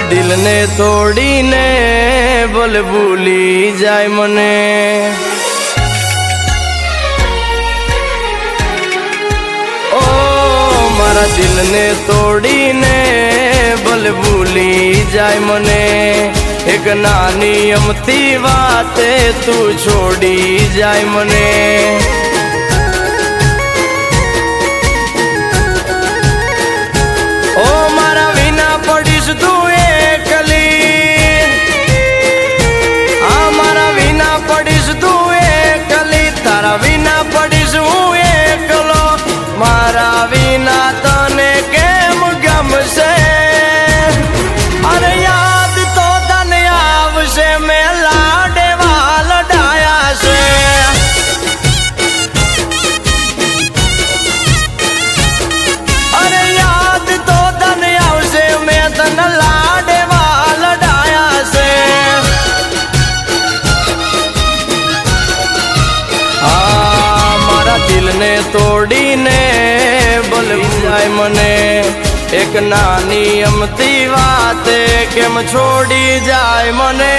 દિલને તોડીને બોલ ભૂલી જાય મને. ઓ, મારા દિલને તોડીને બોલ ભૂલી જાય મને. એક નાની અમથી વાતે તું છોડી જાય મને. દિલને તોડીને બોલવાય મને. એક નાની અમતી વાતે કેમ છોડી જાય મને?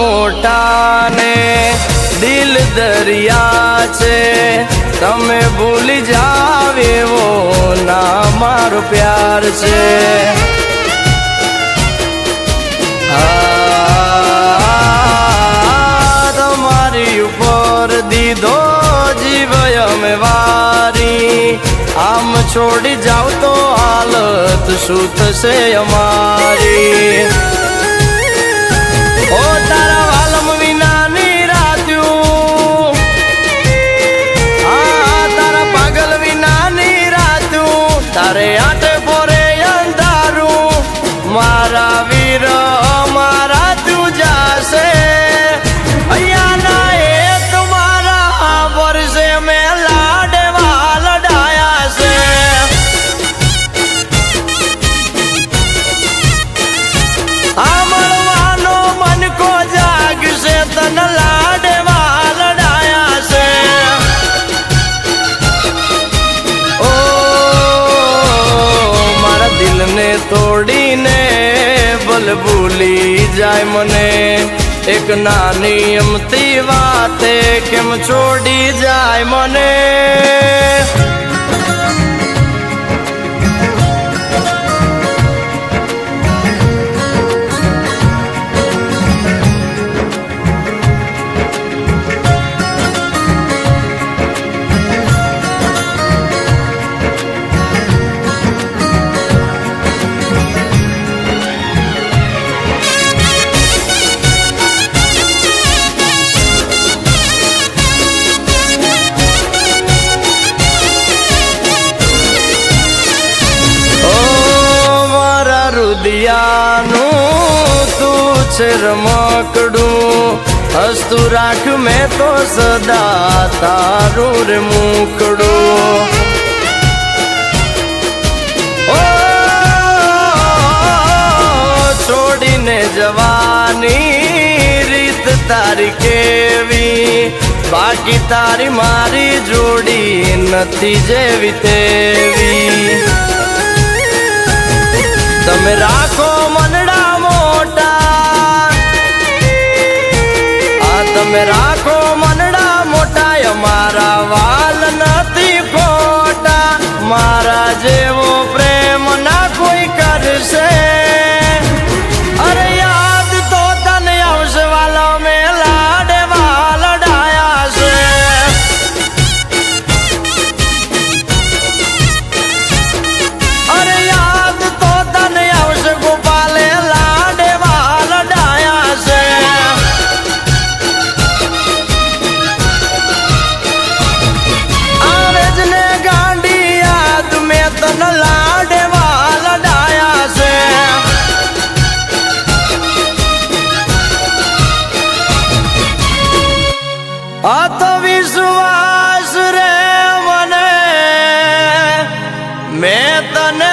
મન મોટા ને દિલ દરિયા છે. તમે ભૂલી જાવ ના મારો પ્યાર છે. તમારી ઉપર દીધો જીવ અમે વારી. આમ છોડી જાવ તો હાલત શું થશે અમારી? તારા વાલમ ભૂલી જાય મને. એક નાની અમતી વાતે કેમ છોડી જાય મને? છે રમકડું હસતું રાખ મેં તો સદા તારું રે મુકડું. છોડીને જવાની રીત તારી કેવી? બાકી તારી મારી જોડી નથી જેવી તેવી. તમે રાખો તમે રાખો મનડા મોટા અમારા વાલ નથી ખોટા મારા જેવો the